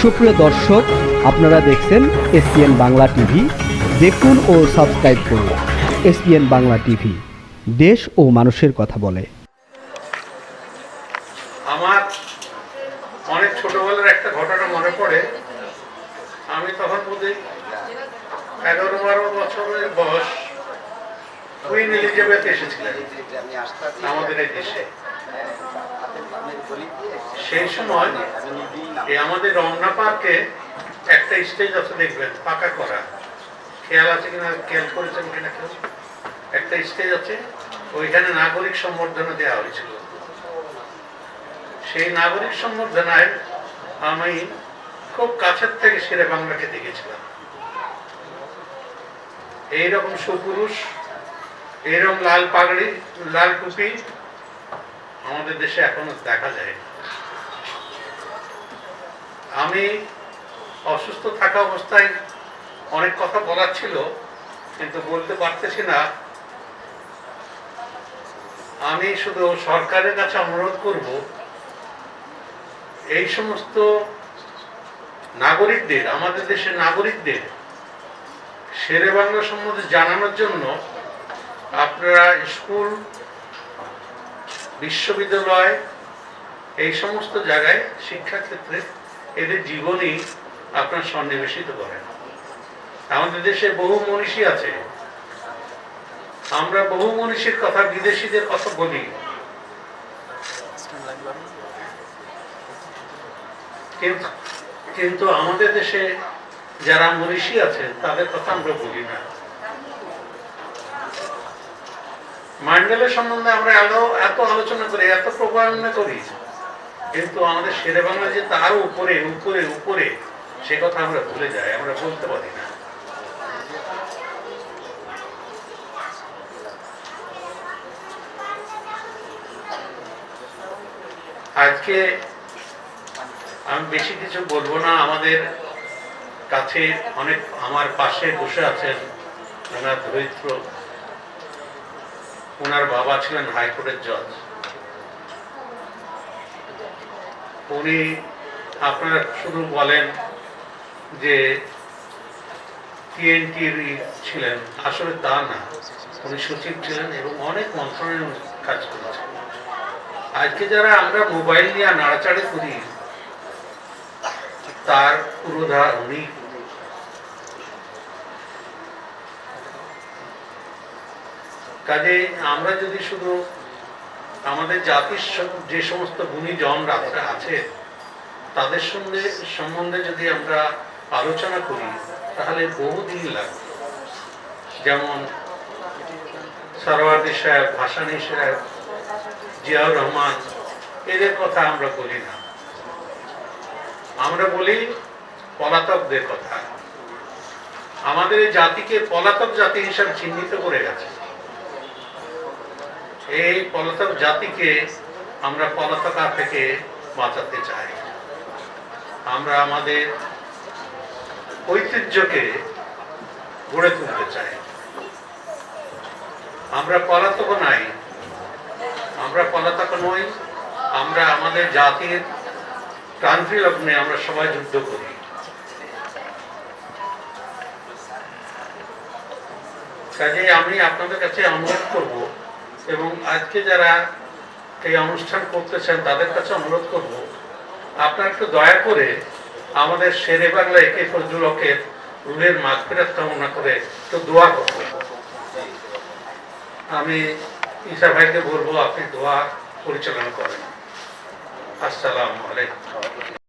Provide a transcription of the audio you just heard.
সুপ্রিয় দর্শক, আপনারা দেখছেন এসপিএন বাংলা টিভি। দেখুন ও সাবস্ক্রাইব করুন এসপিএন বাংলা টিভি। দেশ ও মানুষের কথা বলে। আমার অনেক ছোটবেলার একটা ঘটনা মনে পড়ে। আমি তখন বোধহয় এগারো বারো বছরের বয়স কুইন এলিজাবেথ এসেছিলেন। আমাদের এই দেশে। সেই সময় এই আমাদের রমনা পার্কে একটা স্টেজ আছে, দেখবেন, পাকা করা। খেয়াল আছে কিনা, খেয়াল করেছেন কিনা কেউ? একটা স্টেজ আছে, ওইখানে নাগরিক সম্বর্ধনা দেওয়া হয়েছিল। সেই নাগরিক সম্বর্ধনায় আমি খুব কাছের থেকে সেরে বাংলাকে দেখেছিলাম। এইরকম সুপুরুষ, এইরকম লাল পাগড়ি, লাল টুপি আমাদের দেশে এখনও দেখা যায়। আমি অসুস্থ থাকা অবস্থায় অনেক কথা বলার ছিল, কিন্তু বলতে পারতেছি না। আমি শুধু সরকারের কাছে অনুরোধ করব, এই সমস্ত নাগরিকদের, আমাদের দেশের নাগরিকদের, শেরে বাংলা সম্বন্ধে জানানোর জন্য আপনারা স্কুল বিশ্ববিদ্যালয়, এই সমস্ত জায়গায় শিক্ষাক্ষেত্রে এদের জীবনী আপনার সন্নিবেশিত করেন আমাদের দেশে বহু মনীষী আছে। আমরা বহু মনীষীর কথা বিদেশিদের কথা বলি। কিন্তু কিন্তু আমাদের দেশে যারা মনীষী আছে, তাদের কথা আমরা বলি না। ম্যান্ডেলের সম্বন্ধে আমরা এত এত আলোচনা করি, এত প্রবারণা করি, কিন্তু আমাদের শেরে বাংলা যে তারও উপরে উপরে উপরে, সে কথা আমরা ভুলে যাই, আমরা বলতে পারি না। আজকে আমি বেশি কিছু বলব না, আমাদের কাছে অনেক, আমার পাশে বসে আছেন ওনার ওনার বাবা ছিলেন হাইকোর্টের জজ। উনি আপনারা শুধু বলেন যে টিএনটির ছিলেন, আসলে তা না। উনি সচিব ছিলেন এবং অনেক মন্ত্রণালয়ে কাজ করেছেন। আজকে যারা আমরা মোবাইল নিয়ে নাড়াচাড়ি করি, তার পুরোধা উনি কাজে আমরা যদি শুধু আমাদের জাতির যে সমস্ত গুণীজন রাত্রে আছে, তাদের সঙ্গে সম্বন্ধে যদি আমরা আলোচনা করি, তাহলে বহুদিন লাগবে। যেমন সরওয়ার্দি সাহেব, ভাসানী সাহেব, জিয়াউর রহমান, এদের কথা আমরা বলি না। আমরা বলি পলাতকদের কথা। আমাদের জাতিকে পলাতক জাতি হিসাবে চিহ্নিত করে গেছে। এই পলাতক জাতিকে আমরা পলাতকা থেকে বাঁচাতে চাই। আমরা আমাদের ঐতিহ্যকে গড়ে তুলতে চাই। আমরা পলাতক নাই, আমরা পলাতক নই, আমরা আমাদের জাতির ক্রান্তি লগ্নে আমরা সবাই যুদ্ধ করি। কাজে আমি আপনাদের কাছে অনুরোধ করব এবং আজকে যারা এই অনুষ্ঠান করতেছেন, তাদের কাছে অনুরোধ করব, আপনারা একটু দয়া করে আমাদের শেরে বাংলা একে ফজলুল হকের রুলের মাগফিরাত কামনা করে একটু দোয়া করবেন। আমি ঈশা ভাইকে বলব, আপনি দোয়া পরিচালনা করেন। আসসালামু আলাইকুম।